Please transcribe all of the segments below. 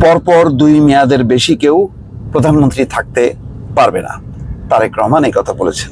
পরপর দুই মেয়াদের বেশি কেউ প্রধানমন্ত্রী থাকতে পারবে না। তারেক রহমান এই কথা বলেছেন।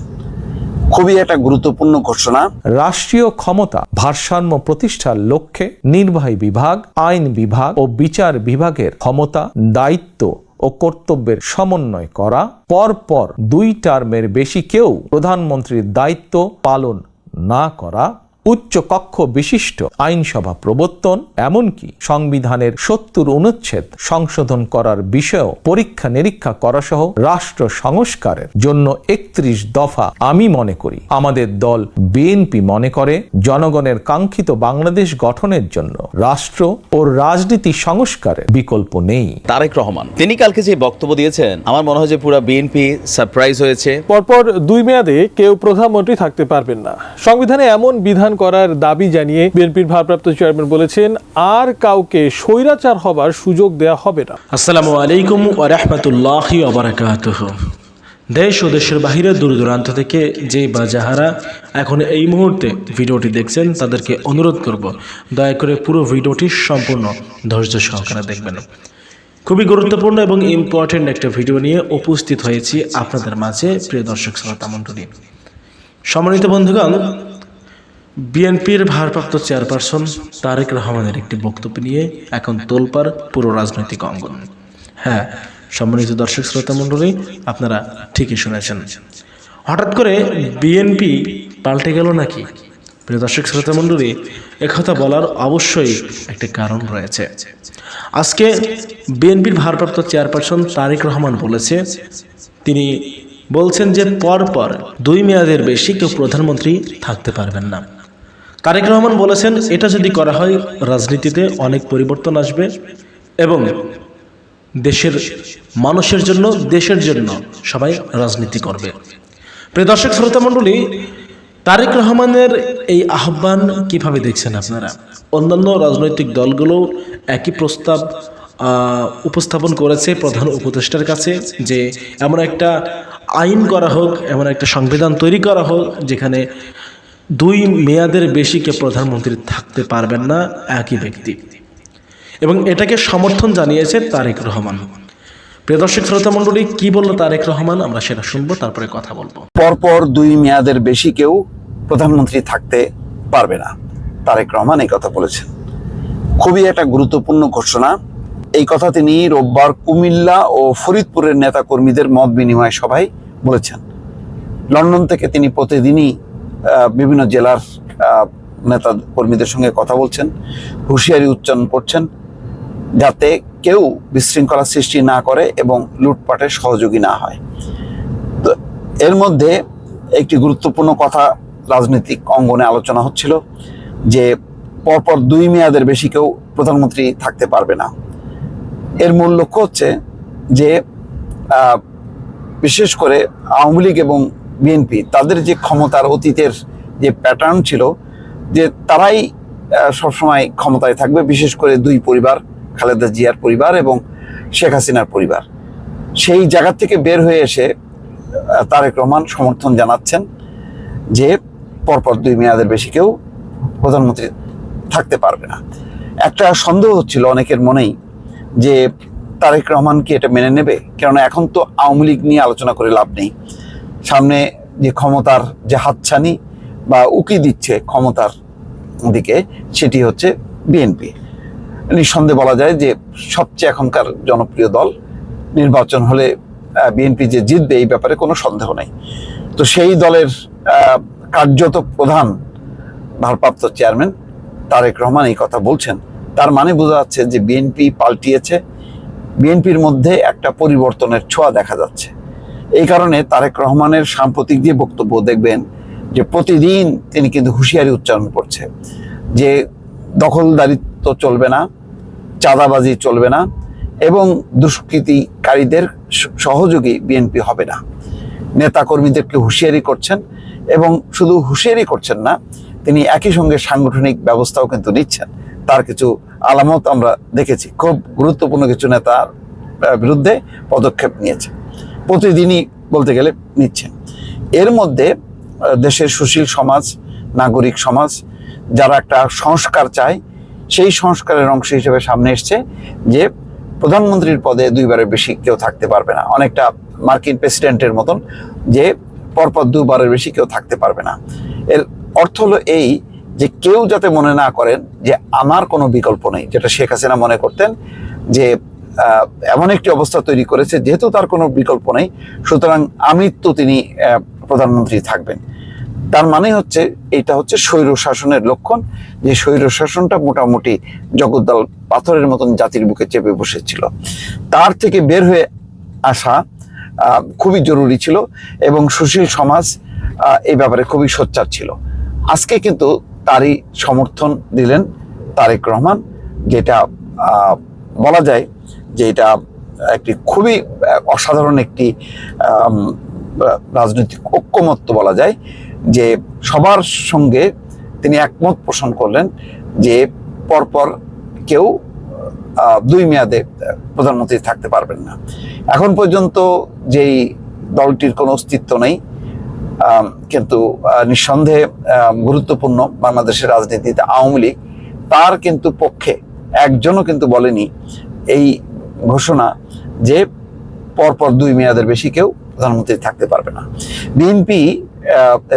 খুবই একটা গুরুত্বপূর্ণ ঘোষণা। রাষ্ট্রীয় ক্ষমতা ভারসাম্য প্রতিষ্ঠার লক্ষ্যে নির্বাহী বিভাগ, আইন বিভাগ ও বিচার বিভাগের ক্ষমতা, দায়িত্ব ও কর্তব্যের সমন্বয় করা। পরপর দুই টার্মের বেশি কেউ প্রধানমন্ত্রীর দায়িত্ব পালন না করা। উচ্চ কক্ষ বিশিষ্ট আইনসভা প্রবর্তন এমনকি সংবিধানের সত্তর অনুচ্ছেদ সংশোধন করার বিষয়েও পরীক্ষা নিরীক্ষা করা সহ রাষ্ট্র সংস্কারের জন্য একত্রিশ দফা আমি মনে করি। আমাদের দল বিএনপি মনে করে জনগণের কাঙ্ক্ষিত বাংলাদেশ গঠনের জন্য রাষ্ট্র ও রাজনীতি সংস্কারের বিকল্প নেই। তারেক রহমান তিনি কালকে যে বক্তব্য দিয়েছেন আমার মনে হয় যে পুরো বিএনপি সারপ্রাইজ হয়েছে। পরপর দুই মেয়াদে কেউ প্রধানমন্ত্রী থাকতে পারবেন না। সংবিধানে এমন বিধান করার দাবি জানিয়ে বিএনপির ভারপ্রাপ্ত চেয়ারম্যান বলেছেন, আর কাউকে স্বৈরাচার হবার সুযোগ দেয়া হবে না। আসসালামু আলাইকুম ওয়া রাহমাতুল্লাহি ওয়া বারাকাতুহু। দেশ ও দেশের বাহিরে দূর দূরান্ত থেকে যে বা যাহারা এখন এই মুহূর্তে ভিডিওটি দেখছেন, তাদেরকে অনুরোধ করব, দয়া করে পুরো ভিডিওটি সম্পূর্ণ ধৈর্য সহকারে দেখবেন। খুবই গুরুত্বপূর্ণ এবং ইম্পর্টেন্ট একটা ভিডিও নিয়ে উপস্থিত হয়েছি আপনাদের মাঝে, প্রিয় দর্শক শ্রোতা মণ্ডলী। সম্মানিত বন্ধুগণ বিএনপির ভারপ্রাপ্ত চেয়ারপারসন তারেক রহমানের একটি বক্তব্য নিয়ে এখন তোলপাড় পুরো রাজনৈতিক অঙ্গন। হ্যাঁ সম্মানিত দর্শক শ্রোতা মণ্ডলী, আপনারা ঠিকই শুনেছেন। হঠাৎ করে বিএনপি পাল্টে গেল নাকি? প্রিয় দর্শক শ্রোতা মণ্ডলী, একথা বলার অবশ্যই একটি কারণ রয়েছে। আজকে বিএনপির ভারপ্রাপ্ত চেয়ারপারসন তারেক রহমান বলেছে, তিনি বলছেন যে পর পর দুই মেয়াদের বেশি কেউ প্রধানমন্ত্রী থাকতে পারবেন না। তারেক রহমান বলেছেন, এটা যদি করা হয়, রাজনীতিতে অনেক পরিবর্তন আসবে এবং দেশের মানুষের জন্য, দেশের জন্য সবাই রাজনীতি করবে। প্রিয় দর্শক, শ্রোতা মণ্ডলী, তারেক রহমানের এই আহ্বান কীভাবে দেখছেন আপনারা? অন্যান্য রাজনৈতিক দলগুলো একই প্রস্তাব উপস্থাপন করেছে প্রধান উপদেষ্টার কাছে যে এমন একটা আইন করা হোক, এমন একটা সংবিধান তৈরি করা হোক, যেখানে দুই মেয়াদের বেশি কে প্রধানমন্ত্রী থাকতে পারবেন না একই ব্যক্তি। এবং এটাকে সমর্থন জানিয়েছে তারেক রহমান। প্রিয় দর্শক, শ্রোতা মণ্ডলী, কি বলল তারেক রহমান? আমরা সেটা শুনব, তারপরে কথা বলব। পরপর দুই মেয়াদের বেশি কেউ প্রধানমন্ত্রী থাকতে পারবে না। তারেক রহমান এই কথা বলেছেন। খুবই একটা গুরুত্বপূর্ণ ঘোষণা। এই কথা তিনি রোববার কুমিল্লা ও ফরিদপুরের নেতা কর্মীদের মত বিনিময় সভায় বলেছেন। লন্ডন থেকে তিনি প্রতিদিনই বিভিন্ন জেলার নেতা কর্মীদের সঙ্গে কথা বলছেন, হুঁশিয়ারি উচ্চারণ করছেন, যাতে কেউ বিশৃঙ্খলা সৃষ্টি না করে এবং লুটপাটের সহযোগী না হয়। তো এর মধ্যে একটি গুরুত্বপূর্ণ কথা রাজনৈতিক অঙ্গনে আলোচনা হচ্ছিল যে, পরপর দুই মেয়াদের বেশি কেউ প্রধানমন্ত্রী থাকতে পারবে না। এর মূল লক্ষ্য হচ্ছে যে বিশেষ করে আওয়ামী লীগ এবং বিএনপি, তাদের যে ক্ষমতার অতীতের যে প্যাটার্ন ছিল, যে তারাই সবসময় ক্ষমতায় থাকবে, বিশেষ করে দুই পরিবার, খালেদা জিয়ার পরিবার এবং শেখ হাসিনার পরিবার। সেই জায়গা থেকে বের হয়ে এসে তারেক রহমান সমর্থন জানাচ্ছেন যে পরপর দুই মেয়াদের বেশি কেউ প্রধানমন্ত্রী থাকতে পারবে না। একটা সন্দেহ হচ্ছিল অনেকের মনেই যে তারেক রহমান কি এটা মেনে নেবে? কেননা এখন তো আওয়ামী লীগ নিয়ে আলোচনা করে লাভ নেই। সামনে যে ক্ষমতার যে হাতছানি বা উকি দিচ্ছে ক্ষমতার দিকে, সেটি হচ্ছে বিএনপি। নিঃসন্দেহে বলা যায় যে সবচেয়ে এখনকার জনপ্রিয় দল নির্বাচন হলে বিএনপি যে জিতবে এই ব্যাপারে কোনো সন্দেহ নেই। তো সেই দলের কার্যত প্রধান ভারপ্রাপ্ত চেয়ারম্যান তারেক রহমান এই কথা বলছেন। তার মানে বোঝা যাচ্ছে যে বিএনপি পাল্টিয়েছে। বিএনপির মধ্যে একটা পরিবর্তনের ছোঁয়া দেখা যাচ্ছে। এই কারণে তারেক রহমানের সাম্প্রতিক যে বক্তব্য দেখবেন, যে প্রতিদিন তিনি কিন্তু হুঁশিয়ারি উচ্চারণ করছে, যে দখলদারিত্ব চলবে না, চাঁদাবাজি চলবে না এবং দুষ্কৃতিকারীদের সহযোগী বিএনপি হবে না। নেতাকর্মীদেরকে হুঁশিয়ারি করছেন এবং শুধু হুঁশিয়ারি করছেন না, তিনি একই সঙ্গে সাংগঠনিক ব্যবস্থাও কিন্তু নিচ্ছেন। তার কিছু আলামত আমরা দেখেছি। খুব গুরুত্বপূর্ণ কিছু নেতার বিরুদ্ধে পদক্ষেপ নিয়েছে। প্রতিদিনই বলতে গেলে নিচ্ছেন এর মধ্যে দেশের সুশীল সমাজ, নাগরিক সমাজ, যারা একটা সংস্কার চায়, সেই সংস্কারের অংশ হিসেবে সামনে এসছে যে প্রধানমন্ত্রীর পদে দুইবারের বেশি কেউ থাকতে পারবে না। অনেকটা মার্কিন প্রেসিডেন্টের মতন যে পরপর দুবারের বেশি কেউ থাকতে পারবে না। এর অর্থ হলো এই যে কেউ যাতে মনে না করেন যে আমার কোনো বিকল্প নেই, যেটা শেখ হাসিনা মনে করতেন যে এমন একটি অবস্থা তৈরি করেছে, যেহেতু তার কোনো বিকল্প নেই। সুতরাং আমি তো তিনি প্রধানমন্ত্রী থাকবেন। তার মানে হচ্ছে, এটা হচ্ছে স্বৈর শাসনের লক্ষণ। যে স্বৈর শাসনটা মোটামুটি জগদ্দল পাথরের মতন জাতির বুকে চেপে বসেছিল। তার থেকে বের হয়ে আসা খুবই জরুরি ছিল এবং সুশীল সমাজ এই ব্যাপারে খুবই সোচ্চার ছিল। আজকে কিন্তু তারই সমর্থন দিলেন তারেক রহমান, যেটা বলা যায় যে এটা একটি খুবই অসাধারণ একটি রাজনৈতিক ঐক্যমত্য বলা যায়, যে সবার সঙ্গে তিনি একমত পোষণ করলেন যে পরপর কেউ দুই মেয়াদে প্রধানমন্ত্রী থাকতে পারবেন না। এখন পর্যন্ত যেই দলটির কোনো অস্তিত্ব নেই কিন্তু নিঃসন্দেহে গুরুত্বপূর্ণ বাংলাদেশের রাজনীতিতে আওয়ামী লীগ, তার কিন্তু পক্ষে একজনও কিন্তু বলেনি, এই ঘোষণা যে পরপর দুই মেয়াদের বেশি কেউ প্রধানমন্ত্রী থাকতে পারবে না। বিএনপি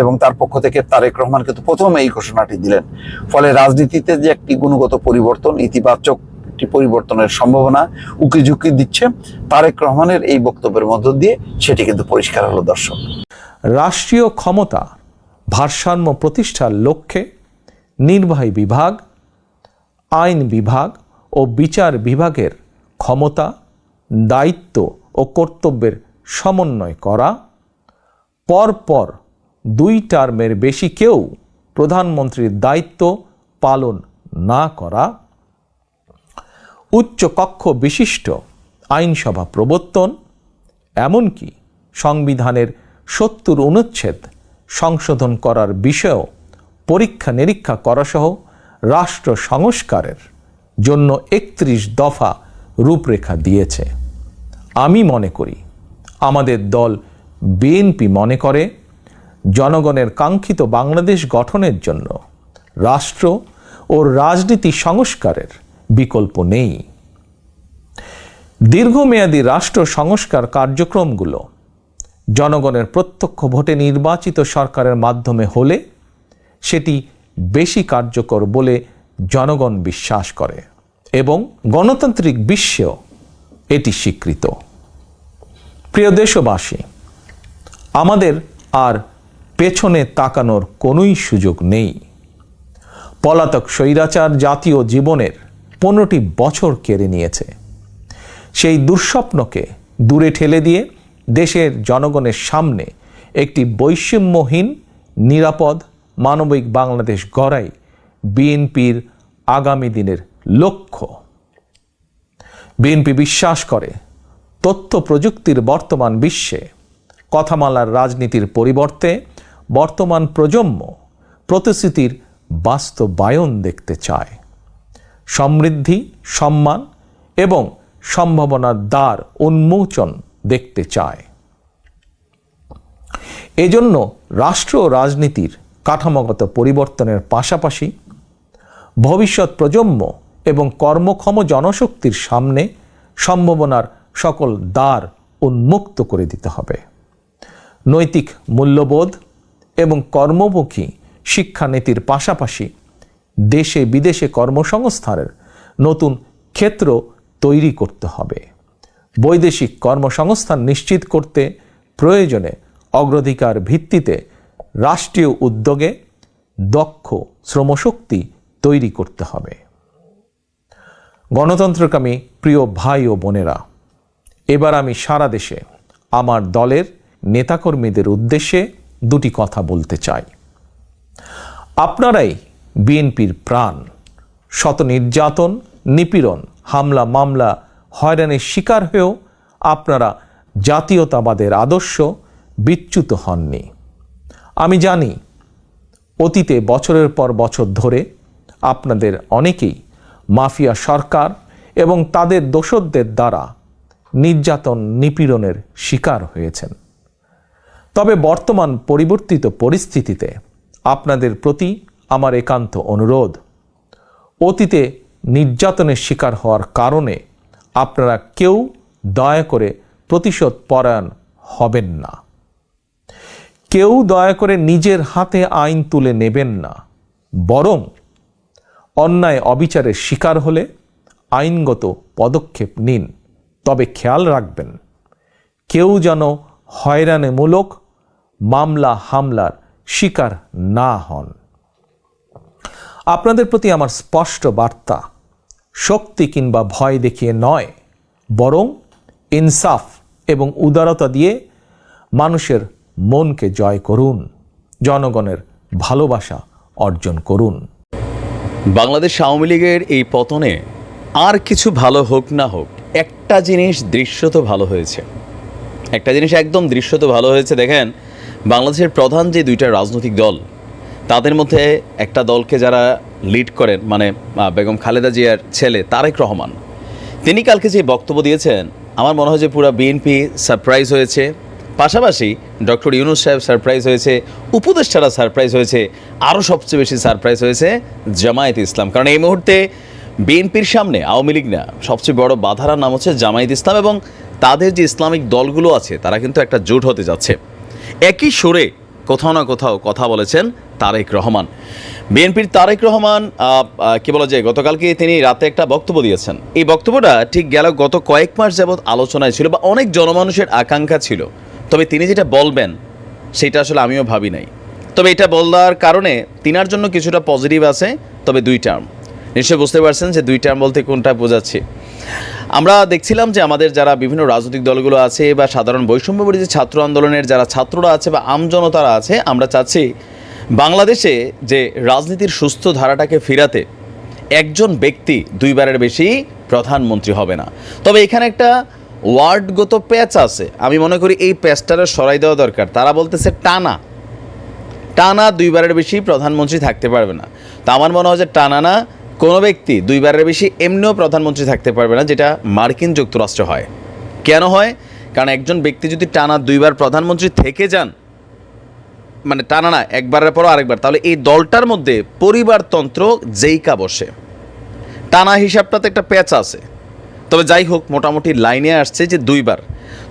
এবং তার পক্ষ থেকে তারেক রহমান কিন্তু প্রথম এই ঘোষণাটি দিলেন। ফলে রাজনীতিতে যে একটি গুণগত পরিবর্তন, ইতিবাচক একটি পরিবর্তনের সম্ভাবনা উকি ঝুঁকি দিচ্ছে, তারেক রহমানের এই বক্তব্যের মধ্য দিয়ে সেটি কিন্তু পরিষ্কার হলো দর্শক। রাষ্ট্রীয় ক্ষমতা, ভারসাম্য প্রতিষ্ঠার লক্ষ্যে নির্বাহী বিভাগ, আইন বিভাগ ও বিচার বিভাগের ক্ষমতা, দায়িত্ব ও কর্তব্যের সমন্বয় করা। পরপর দুই টার্মের বেশি কেউ প্রধানমন্ত্রীর দায়িত্ব পালন না করা। উচ্চ কক্ষ বিশিষ্ট আইনসভা প্রবর্তন, এমনকি সংবিধানের সত্তর অনুচ্ছেদ সংশোধন করার বিষয়েও পরীক্ষা নিরীক্ষা করাসহ রাষ্ট্র সংস্কারের জন্য একত্রিশ দফা রূপরেখা দিয়েছে। আমি মনে করি, আমাদের দল বিএনপি মনে করে, জনগণের কাঙ্ক্ষিত বাংলাদেশ গঠনের জন্য রাষ্ট্র ও রাজনীতি সংস্কারের বিকল্প নেই। দীর্ঘমেয়াদী রাষ্ট্র সংস্কার কার্যক্রমগুলো জনগণের প্রত্যক্ষ ভোটে নির্বাচিত সরকারের মাধ্যমে হলে সেটি বেশি কার্যকর বলে জনগণ বিশ্বাস করে। এবং গণতান্ত্রিক বিশ্বেও এটি স্বীকৃত। প্রিয় দেশবাসী, আমাদের আর পেছনে তাকানোর কোনোই সুযোগ নেই। পলাতক স্বৈরাচার জাতীয় জীবনের পনেরোটি বছর কেড়ে নিয়েছে। সেই দুঃস্বপ্নকে দূরে ঠেলে দিয়ে দেশের জনগণের সামনে একটি বৈষম্যহীন, নিরাপদ, মানবিক বাংলাদেশ গড়াই বিএনপির আগামী দিনের লক্ষ্য। বিএনপি বিশ্বাস করে তথ্য প্রযুক্তির বর্তমান বিশ্বে। কথামালার রাজনীতির পরিবর্তে বর্তমান প্রজন্ম প্রতিশ্রুতির বাস্তবায়ন দেখতে চায়। সমৃদ্ধি, সম্মান এবং সম্ভাবনার দ্বার উন্মোচন দেখতে চায়। এজন্য রাষ্ট্র ও রাজনীতির কাঠামোগত পরিবর্তনের পাশাপাশি ভবিষ্যৎ প্রজন্ম এবং কর্মক্ষম জনশক্তির সামনে সম্ভাবনার সকল দ্বার উন্মুক্ত করে দিতে হবে। নৈতিক মূল্যবোধ এবং কর্মমুখী শিক্ষানীতির পাশাপাশি দেশে বিদেশে কর্মসংস্থানের নতুন ক্ষেত্র তৈরি করতে হবে। বৈদেশিক কর্মসংস্থান নিশ্চিত করতে প্রয়োজনে অগ্রাধিকার ভিত্তিতে রাষ্ট্রীয় উদ্যোগে দক্ষ শ্রমশক্তি তৈরি করতে হবে। গণতন্ত্রকামী প্রিয় ভাই ও বোনেরা, এবার আমি সারা দেশে আমার দলের নেতাকর্মীদের উদ্দেশ্যে দুটি কথা বলতে চাই। আপনারাই বিএনপির প্রাণ, শত নির্যাতন, নিপীড়ন, হামলা, মামলা, হয়রানির শিকার হয়েও আপনারা জাতীয়তাবাদের আদর্শ বিচ্যুত হননি। আমি জানি, অতীতে বছরের পর বছর ধরে আপনাদের অনেকেই মাফিয়া সরকার এবং তাদের দোসরদের দ্বারা নির্যাতন নিপীড়নের শিকার হয়েছেন। তবে বর্তমান পরিবর্তিত পরিস্থিতিতে আপনাদের প্রতি আমার একান্ত অনুরোধ, অতীতে নির্যাতনের শিকার হওয়ার কারণে আপনারা কেউ দয়া করে প্রতিশোধ পরায়ণ হবেন না। কেউ দয়া করে নিজের হাতে আইন তুলে নেবেন না, বরং অন্যায় অবিচারের শিকার হলে আইনগত পদক্ষেপ নিন। তবে খেয়াল রাখবেন, কেউ যেন হয়রানিমূলক মামলা হামলার শিকার না হন। আপনাদের প্রতি আমার স্পষ্ট বার্তা, শক্তি কিংবা ভয় দেখিয়ে নয়, বরং ইনসাফ এবং উদারতা দিয়ে মানুষের মনকে জয় করুন, জনগণের ভালোবাসা অর্জন করুন। বাংলাদেশ আওয়ামী লীগের এই পতনে আর কিছু ভালো হোক না হোক, একটা জিনিস দৃশ্যত ভালো হয়েছে। একটা জিনিস একদম দৃশ্যত ভালো হয়েছে, দেখেন, বাংলাদেশের প্রধান যে দুইটা রাজনৈতিক দল, তাদের মধ্যে একটা দলকে যারা লিড করেন মানে বেগম খালেদা জিয়ার ছেলে তারেক রহমান, তিনি কালকে যে বক্তব্য দিয়েছেন, আমার মনে হয় যে পুরো বিএনপি সারপ্রাইজ হয়েছে। পাশাপাশি ডক্টর ইউনুস সাহেব সারপ্রাইজ হয়েছে, উপদেষ্টারা সারপ্রাইজ হয়েছে, আরও সবচেয়ে বেশি সারপ্রাইজ হয়েছে জামায়াত ইসলাম। কারণ এই মুহূর্তে বিএনপির সামনে আওয়ামী লীগ না, সবচেয়ে বড় বাধারার নাম হচ্ছে জামায়াত ইসলাম এবং তাদের যে ইসলামিক দলগুলো আছে, তারা কিন্তু একটা জোট হতে যাচ্ছে। একই সুরে কোথাও না কোথাও কথা বলেছেন তারেক রহমান। বিএনপির তারেক রহমান কি বলা যায়, গতকালকে তিনি রাতে একটা বক্তব্য দিয়েছেন। এই বক্তব্যটা ঠিক গেল গত কয়েক মাস যাবৎ আলোচনায় ছিল বা অনেক জনমানুষের আকাঙ্ক্ষা ছিল। তবে তিনি যেটা বলবেন, সেটা আসলে আমিও ভাবি নাই। তবে এটা বলার কারণে তিনার জন্য কিছুটা পজিটিভ আছে, তবে দুই টার্ম নিশ্চয়ই বুঝতে পারছেন যে দুই টার্ম বলতে কোনটা বোঝাচ্ছি। আমরা দেখছিলাম যে আমাদের যারা বিভিন্ন রাজনৈতিক দলগুলো আছে বা সাধারণ বৈষম্যবাদী যে ছাত্র আন্দোলনের যারা ছাত্ররা আছে বা আমজনতারা আছে, আমরা চাচ্ছি বাংলাদেশে যে রাজনীতির সুস্থ ধারাটাকে ফিরাতে একজন ব্যক্তি দুইবারের বেশি প্রধানমন্ত্রী হবে না। তবে এখানে একটা ওয়ার্ডগত প্যাচ আছে। আমি মনে করি এই প্যাচটারে সরাই দেওয়া দরকার। তারা বলতেছে টানা। টানা দুইবারের বেশি প্রধানমন্ত্রী থাকতে পারবে না। তা আমার মনে হয় যে টানা না, কোনো ব্যক্তি দুইবারের বেশি এমনিও প্রধানমন্ত্রী থাকতে পারবে না, যেটা মার্কিন যুক্তরাষ্ট্র হয়। কেন হয়? কারণ একজন ব্যক্তি যদি টানা দুইবার প্রধানমন্ত্রী থেকে যান মানে টানা না, একবারের পরও আরেকবার, তাহলে এই দলটার মধ্যে পরিবারতন্ত্র যেইকা বসে। টানা হিসাবটাতে একটা প্যাচ আছে। তবে যাই হোক, মোটামুটি লাইনে আসছে যে দুইবার।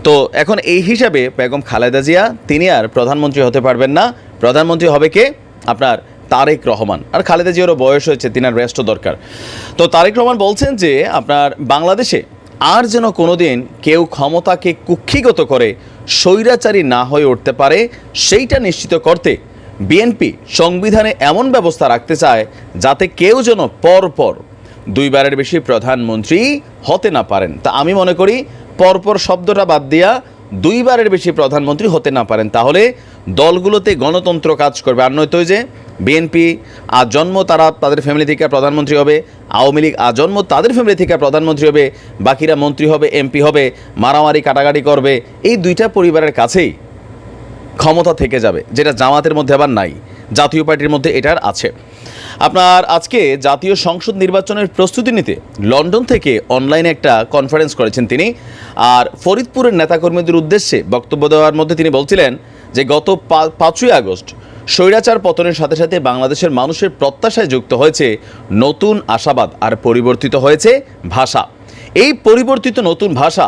তো এখন এই হিসাবে বেগম খালেদা জিয়া, তিনি আর প্রধানমন্ত্রী হতে পারবেন না। প্রধানমন্ত্রী হবে কে? আপনার তারেক রহমান। আর খালেদা জিয়ারও বয়স হয়েছে তিনার রেস্টও দরকার। তো তারেক রহমান বলছেন যে, আপনার বাংলাদেশে আর যেন কোনোদিন কেউ ক্ষমতাকে কুক্ষিগত করে স্বৈরাচারী না হয়ে উঠতে পারে, সেইটা নিশ্চিত করতে বিএনপি সংবিধানে এমন ব্যবস্থা রাখতে চায় যাতে কেউ যেন পর দুইবারের বেশি প্রধানমন্ত্রী হতে না পারেন। তা আমি মনে করি পরপর শব্দটা বাদ দিয়া দুইবারের বেশি প্রধানমন্ত্রী হতে না পারেন। তাহলে দলগুলোতে গণতন্ত্র কাজ করবে। আর নয়তো যে বিএনপি আজন্ম তারা তাদের ফ্যামিলি থেকে প্রধানমন্ত্রী হবে, আওয়ামী লীগ আজন্ম তাদের ফ্যামিলি থেকে প্রধানমন্ত্রী হবে, বাকিরা মন্ত্রী হবে এমপি হবে, মারামারি কাটাকাটি করবে, এই দুইটা পরিবারের কাছেই ক্ষমতা থেকে যাবে, যেটা জামাতের মধ্যে আবার নাই। জাতীয় পার্টির মধ্যে এটার আছে। আপনার আজকে জাতীয় সংসদ নির্বাচনের প্রস্তুতি নিতে লন্ডন থেকে অনলাইনে একটা কনফারেন্স করেছেন তিনি। আর ফরিদপুরের নেতাকর্মীদের উদ্দেশ্যে বক্তব্য দেওয়ার মধ্যে তিনি বলছিলেন যে, গত পাঁচই আগস্ট স্বৈরাচার পতনের সাথে সাথে বাংলাদেশের মানুষের প্রত্যাশায় যুক্ত হয়েছে নতুন আশাবাদ আর পরিবর্তিত হয়েছে ভাষা। এই পরিবর্তিত নতুন ভাষা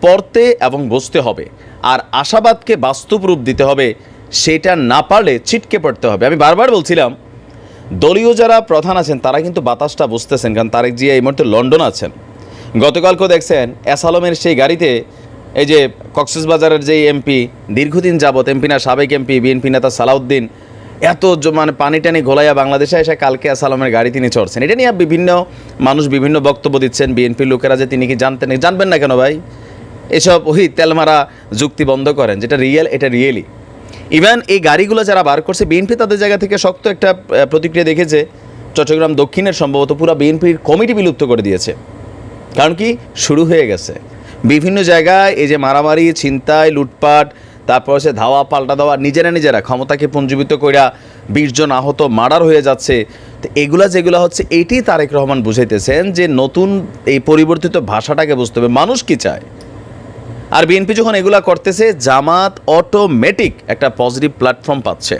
পড়তে এবং বুঝতে হবে। আর আশাবাদকে বাস্তব রূপ দিতে হবে, সেটা না পারলে ছিটকে পড়তে হবে। আমি বারবার বলছিলাম দলীয় যারা প্রধান আছেন, তারা কিন্তু বাতাসটা বুঝতেছেন, কারণ তারেক জিয়া এই মুহূর্তে লন্ডন আছেন। গতকালকেও দেখছেন অ্যাসালমের সেই গাড়িতে এই যে কক্সবাজারের যেই এমপি, দীর্ঘদিন যাবৎ এমপি না, সাবেক এমপি, বিএনপি নেতা সালাউদ্দিন, এত মানে পানি টানি ঘোলাইয়া বাংলাদেশে এসে কালকে আসালামের গাড়ি তিনি চড়ছেন। এটা নিয়ে বিভিন্ন মানুষ বিভিন্ন বক্তব্য দিচ্ছেন, বিএনপির লোকেরা যে তিনি কি জানতেন, জানবেন না কেন ভাই? এসব ওই তেলমারা যুক্তি বন্ধ করেন, যেটা রিয়েল এটা রিয়েলি ইভেন, এই গাড়িগুলো যারা বার করছে বিএনপি তাদের জায়গা থেকে শক্ত একটা প্রতিক্রিয়া দেখেছে চট্টগ্রাম দক্ষিণের সম্ভবত পুরো বিএনপির কমিটি বিলুপ্ত করে দিয়েছে। কারণ কি? শুরু হয়ে গেছে। বিভিন্ন জায়গায় এই যে মারামারি, ছিনতাই, লুটপাট, তারপর হচ্ছে ধাওয়া, পাল্টা দেওয়া, নিজেরা নিজেরা ক্ষমতাকে পুঞ্জীবিত করিয়া বিশ জন আহত, মার্ডার হয়ে যাচ্ছে। তো এগুলা যেগুলো হচ্ছে এইটি তারেক রহমান বুঝাইতেছেন যে নতুন এই পরিবর্তিত ভাষাটাকে বুঝতে হবে। মানুষ কি চায়? আর বিএনপি যখন এগুলা করতেছে, জামাত অটোমেটিক একটা পজিটিভ প্ল্যাটফর্ম পাচ্ছে।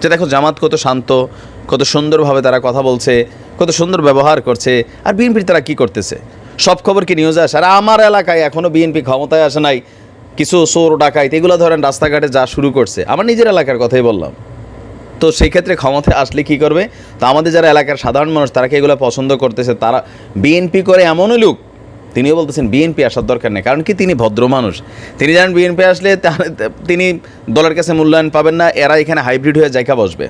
যে দেখো, জামাত কত শান্ত, কত সুন্দরভাবে তারা কথা বলছে, কত সুন্দর ব্যবহার করছে, আর বিএনপির তারা কি করতেছে? সব খবর কি নিউজে আসে? আর আমার এলাকায় এখনও বিএনপি ক্ষমতায় আসে নাই, কিছু চোর, ডাকাইত, এগুলো ধরেন রাস্তাঘাটে যা শুরু করছে। আমার নিজের এলাকার কথাই বললাম। তো সেই ক্ষেত্রে ক্ষমতায় আসলে কি করবে? তো আমাদের যারা এলাকার সাধারণ মানুষ, তারা কি এগুলো পছন্দ করতেছে? তারা, বিএনপি করে এমনই লোক তিনিও বলতেছেন, বিএনপি আসার দরকার নেই। কারণ কি? তিনি ভদ্র মানুষ। তিনি জানেন বিএনপি আসলে তিনি দলের কাছে মূল্যায়ন পাবেন না, এরা এখানে হাইব্রিড হয়ে জায়গা বসবে।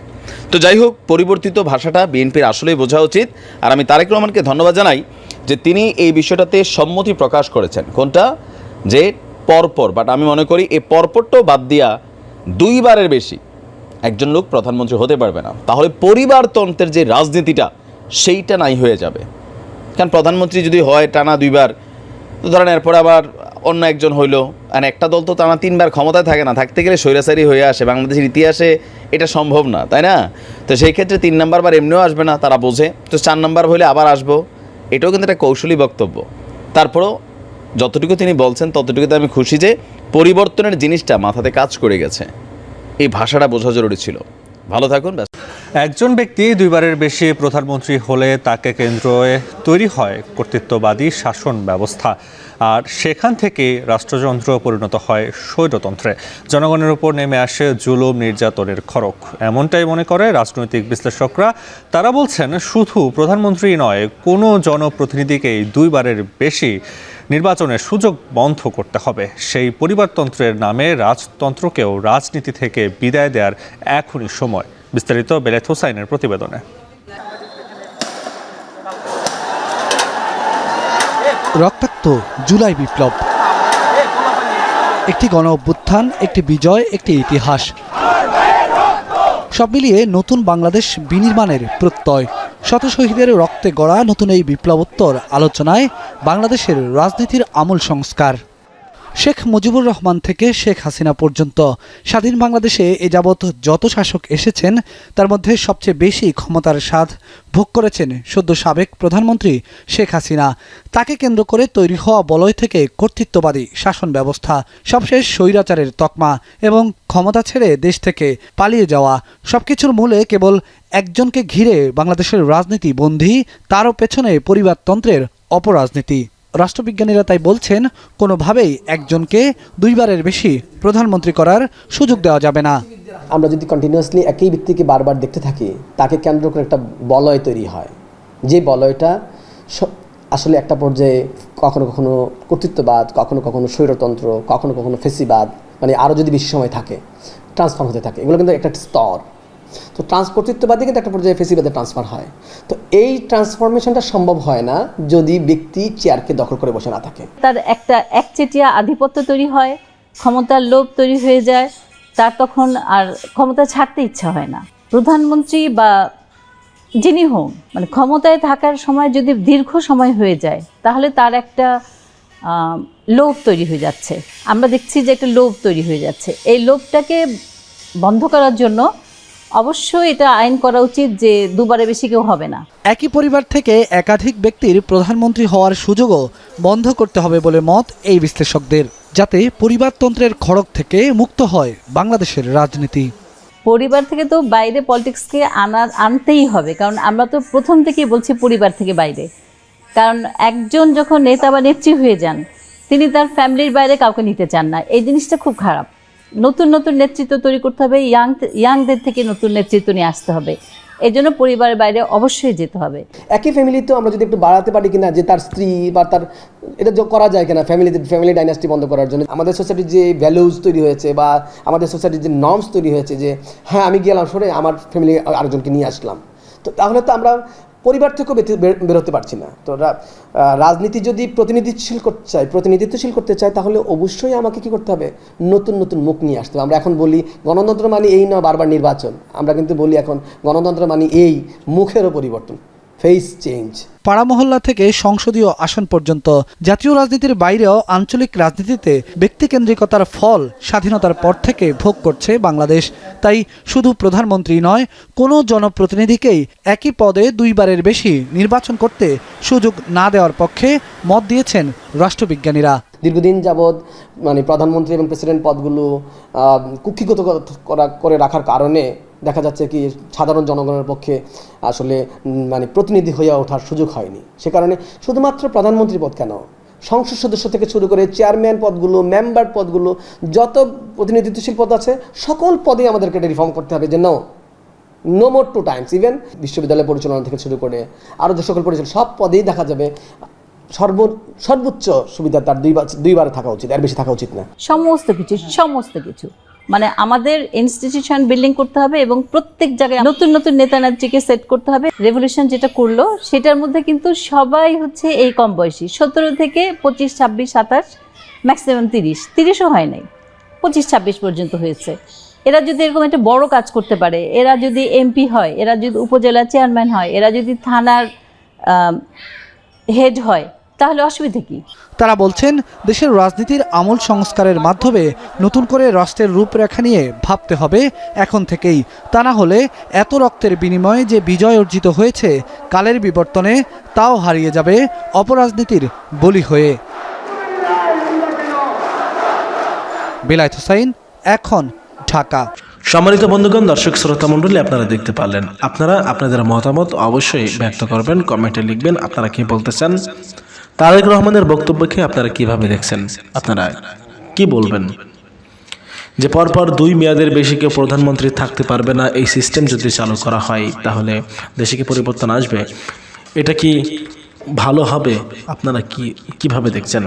তো যাই হোক, পরিবর্তিত ভাষাটা বিএনপির আসলেই বোঝা উচিত। আর আমি তারেক রহমানকে ধন্যবাদ জানাই যে তিনি এই বিষয়টাতে সম্মতি প্রকাশ করেছেন। কোনটা? যে পরপর বাট আমি মনে করি এই পরপরটাও বাদ দিয়া দুইবারের বেশি একজন লোক প্রধানমন্ত্রী হতে পারবে না। তাহলে পরিবারতন্ত্রের যে রাজনীতিটা, সেইটা নাই হয়ে যাবে। কারণ প্রধানমন্ত্রী যদি হয় টানা দুইবার ধরেন এরপর আবার অন্য একজন হইল। আর একটা দল তো টানা তিনবার ক্ষমতায় থাকে না, থাকতে গেলে স্বৈরাচারী হয়ে আসে। বাংলাদেশের ইতিহাসে এটা সম্ভব না, তাই না? তো সেই ক্ষেত্রে তিন নাম্বার বার এমনিও আসবে না, তারা বোঝে। তো চার নাম্বার হলে আবার আসব। এটাও কিন্তু একটা কৌশলী বক্তব্য। তারপরেও যতটুকু তিনি বলছেন ততটুকুতে আমি খুশি যে পরিবর্তনের জিনিসটা মাথাতে কাজ করে গেছে। এই ভাষাটা বোঝা জরুরি ছিল। ভালো থাকুন ব্যাস একজন ব্যক্তি দুইবারের বেশি প্রধানমন্ত্রী হলে তাকে কেন্দ্রে তৈরি হয় কর্তৃত্ববাদী শাসন ব্যবস্থা। আর সেখান থেকে রাষ্ট্রযন্ত্র পরিণত হয় স্বৈরতন্ত্রে। জনগণের উপর নেমে আসে জুলুম নির্যাতনের খড়ক এমনটাই মনে করে রাজনৈতিক বিশ্লেষকরা। তারা বলছেন, শুধু প্রধানমন্ত্রী নয়, কোনো জনপ্রতিনিধিকেই দুইবারের বেশি নির্বাচনের সুযোগ বন্ধ করতে হবে। সেই পরিবারতন্ত্রের নামে রাজতন্ত্রকেও রাজনীতি থেকে বিদায় দেওয়ার এখনই সময়। বিস্তারিত বেলেত হোসাইনের প্রতিবেদনে। রক্তাক্ত জুলাই বিপ্লব। একটি গণ অভ্যুত্থান, একটি বিজয়, একটি ইতিহাস। সব মিলিয়ে নতুন বাংলাদেশ বিনির্মাণের প্রত্যয়। শত শহীদের রক্তে গড়া নতুন এই বিপ্লবোত্তর আলোচনায় বাংলাদেশের রাজনীতির আমূল সংস্কার। শেখ মুজিবুর রহমান থেকে শেখ হাসিনা পর্যন্ত। স্বাধীন বাংলাদেশে এ যাবৎ যত শাসক এসেছেন, তার মধ্যে সবচেয়ে বেশি ক্ষমতার স্বাদ ভোগ করেছেন সদ্য সাবেক প্রধানমন্ত্রী শেখ হাসিনা। তাকে কেন্দ্র করে তৈরি হওয়া বলয় থেকে কর্তৃত্ববাদী শাসন ব্যবস্থা, সবশেষ স্বৈরাচারের তকমা এবং ক্ষমতা ছেড়ে দেশ থেকে পালিয়ে যাওয়া, সবকিছুর মূলে কেবল একজনকে ঘিরে বাংলাদেশের রাজনীতি বন্দী, তারও পেছনে পরিবারতন্ত্রের অপরাজনীতি। রাষ্ট্রবিজ্ঞানীরা তাই বলছেন, কোনোভাবেই একজনকে দুইবারের বেশি প্রধানমন্ত্রী করার সুযোগ দেওয়া যাবে না। আমরা যদি কন্টিনিউয়াসলি একই ব্যক্তিকে বারবার দেখতে থাকি, তাকে কেন্দ্র করে একটা বলয় তৈরি হয়। যে বলয়টা আসলে একটা পর্যায়ে কখনো কখনো কর্তৃত্ববাদ, কখনো কখনো স্বৈরতন্ত্র, কখনো কখনো ফেসিবাদ মানে আরও যদি বেশি সময় থাকে ট্রান্সফর্ম হতে থাকে। এগুলো কিন্তু একটা স্তর। তো ট্রান্স কর্তৃত্ববাদী কিন্তু একটা পর্যায়ে ফেসিবাদে ট্রান্সফার হয়। তো এই ট্রান্সফরমেশনটা সম্ভব হয় না যদি ব্যক্তি চেয়ারকে দখল করে বসে না থাকে। তার একটা একচেটিয়া আধিপত্য তৈরি হয়, ক্ষমতার লোভ তৈরি হয়ে যায়, তার তখন আর ক্ষমতা ছাড়তে ইচ্ছা হয় না। প্রধানমন্ত্রী বা যিনি হোন মানে ক্ষমতায় থাকার সময় যদি দীর্ঘ সময় হয়ে যায়, তাহলে তার একটা লোভ তৈরি হয়ে যাচ্ছে। আমরা দেখছি যে একটা লোভ তৈরি হয়ে যাচ্ছে। এই লোভটাকে বন্ধ করার জন্য অবশ্যই এটা আইন করা উচিত যে দুবারে বেশি কেউ হবে না। একই পরিবার থেকে একাধিক ব্যক্তির প্রধানমন্ত্রী হওয়ার সুযোগও বন্ধ করতে হবে বলে মত এই বিশ্লেষকদের যাতে পরিবারতন্ত্রের খড়ক থেকে মুক্ত হয় বাংলাদেশের রাজনীতি। পরিবার থেকে তো বাইরে পলিটিক্সকে আনার আনতেই হবে কারণ আমরা তো প্রথম থেকেই বলছি পরিবার থেকে বাইরে। কারণ একজন যখন নেতা বা নেত্রী হয়ে যান তিনি তার ফ্যামিলির বাইরে কাউকে নিতে চান না। এই জিনিসটা খুব খারাপ। নতুন নতুন নেতৃত্ব তৈরি করতে হবে ইয়াং ইয়াংদের থেকে নতুন নেতৃত্ব নিয়ে আসতে হবে। এই জন্য পরিবারের বাইরে অবশ্যই যেতে হবে। একই ফ্যামিলিতেও আমরা যদি একটু বাড়াতে পারি কিনা, যে তার স্ত্রী বা তার, এটা যে করা যায় কিনা ফ্যামিলিতে ফ্যামিলি ডাইনাস্টি বন্ধ করার জন্য। আমাদের সোসাইটির যে ভ্যালুজ তৈরি হয়েছে বা আমাদের সোসাইটির যে নর্মস তৈরি হয়েছে যে হ্যাঁ আমি গেলাম, সরে আমার ফ্যামিলি আরেকজনকে নিয়ে আসলাম। তো তাহলে তো আমরা পরিবার থেকেও বেরোতে পারছি না। তো রাজনীতি যদি প্রতিনিধিশীল করতে চাই প্রতিনিধিত্বশীল করতে চাই তাহলে অবশ্যই আমাকে কি করতে হবে? নতুন নতুন মুখ নিয়ে আসতে হবে। আমরা এখন বলি, গণতন্ত্র মানে এই না বারবার নির্বাচন। আমরা কিন্তু বলি এখন, গণতন্ত্র মানে এই মুখেরও পরিবর্তন। ফেস চেঞ্জ পাড়া মহল্লা থেকে সংসদীয় আসন পর্যন্ত জাতীয় রাজনীতির বাইরেও আঞ্চলিক রাজনীতিতে ব্যক্তিকেন্দ্রিকতার ফল স্বাধীনতার পর থেকে ভোগ করছে বাংলাদেশ। তাই শুধু প্রধানমন্ত্রী নয় কোনো জনপ্রতিনিধিকেই একই পদে দুইবারের বেশি নির্বাচন করতে সুযোগ না দেওয়ার পক্ষে মত দিয়েছেন রাষ্ট্রবিজ্ঞানীরা। দীর্ঘদিন যাবৎ মানে প্রধানমন্ত্রী এবং প্রেসিডেন্ট পদগুলো কুক্ষিগত করা করে রাখার কারণে দেখা যাচ্ছে কি সাধারণ জনগণের পক্ষে আসলে মানে প্রতিনিধি হয়ে ওঠার সুযোগ হয়নি। সে কারণে শুধুমাত্র প্রধানমন্ত্রী পদ কেন? সংসদ সদস্য থেকে শুরু করে চেয়ারম্যান পদগুলো মেম্বার পদগুলো, যত প্রতিনিধিত্বশীল পদ আছে, সকল পদে আমাদেরকে এটা রিফর্ম করতে হবে যে no no more two times even বিশ্ববিদ্যালয় পরিচালনা থেকে শুরু করে আরও যে সকল পরিচালনা, সব পদেই দেখা যাবে সর্ব, সর্বোচ্চ সুবিধা তার দুইবার দুইবার থাকা উচিত আর বেশি থাকা উচিত না। সমস্ত কিছু সমস্ত কিছু। মানে আমাদের ইনস্টিটিউশন বিল্ডিং করতে হবে এবং প্রত্যেক জায়গায় নতুন নতুন নেতা নেত্রীকে সেট করতে হবে। রেভলিউশন যেটা করল, সেটার মধ্যে কিন্তু সবাই হচ্ছে এই কম বয়সী। সতেরো থেকে পঁচিশ, ছাব্বিশ, সাতাশ ম্যাক্সিমাম তিরিশ। তিরিশও হয় নাই। পঁচিশ, ছাব্বিশ পর্যন্ত হয়েছে। এরা যদি এরকম একটা বড় কাজ করতে পারে, এরা যদি এমপি হয়, এরা যদি উপজেলা চেয়ারম্যান হয়, এরা যদি থানার হেড হয় তাহলে অসুবিধা কী? তারা বলছেন দেশের রাজনীতির আমূল সংস্কারের মাধ্যমে নতুন করে রাষ্ট্রের রূপরেখা নিয়ে ভাবতে হবে এখন থেকেই। তা না হলে এত রক্তের বিনিময়ে যে বিজয় অর্জিত হয়েছে কালের বিবর্তনে তাও হারিয়ে যাবে অপরাজনীতির বলি হয়ে। বেলায়েত হোসাইন এখন ঢাকা। সম্মানিত বন্ধুগণ দর্শক শ্রোতা মণ্ডলী আপনারা দেখতে পারলেন। আপনারা আপনাদের মতামত অবশ্যই ব্যক্ত করবেন কমেন্টে লিখবেন আপনারা কি বলতে চান। তারেক রহমানের বক্তব্যকে আপনারা কীভাবে দেখছেন? আপনারা কি বলবেন? যে পরপর দুই মেয়াদের বেশি কেউ প্রধানমন্ত্রী থাকতে পারবে না, এই সিস্টেম যদি চালু করা হয়, তাহলে দেশে কি পরিবর্তন আসবে? এটা কি ভালো হবে? আপনারা কি, কীভাবে দেখছেন?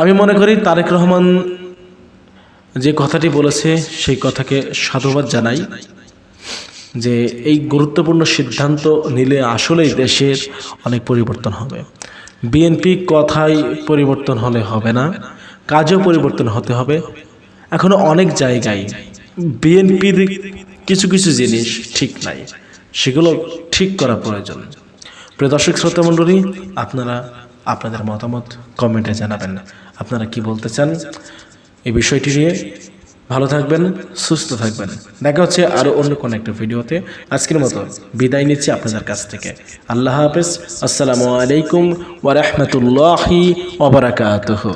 আমি মনে করি তারেক রহমান যে কথাটি বলেছে, সেই কথাকে সাধুবাদ জানাই যে এই গুরুত্বপূর্ণ সিদ্ধান্ত নিলে আসলেই দেশের অনেক পরিবর্তন হবে। বিএনপি কথায় পরিবর্তন হলে হবে না, কাজেও পরিবর্তন হতে হবে। এখনও অনেক জায়গায় বিএনপির কিছু কিছু জিনিস ঠিক নাই, সেগুলো ঠিক করা প্রয়োজন। প্রিয় দর্শক, শ্রোতা মণ্ডলী, আপনারা আপনাদের মতামত কমেন্টে জানাবেন। আপনারা কি বলতে চান এই বিষয়টি নিয়ে? ভালো থাকবেন, সুস্থ থাকবেন। দেখা হচ্ছে আরও অন্য কোনো একটা ভিডিওতে। আজকের মতো বিদায় নিচ্ছি আপনাদের কাছ থেকে। আল্লাহ হাফেজ। আসসালামু আলাইকুম ওয়া রাহমাতুল্লাহি ওয়া বারাকাতুহু।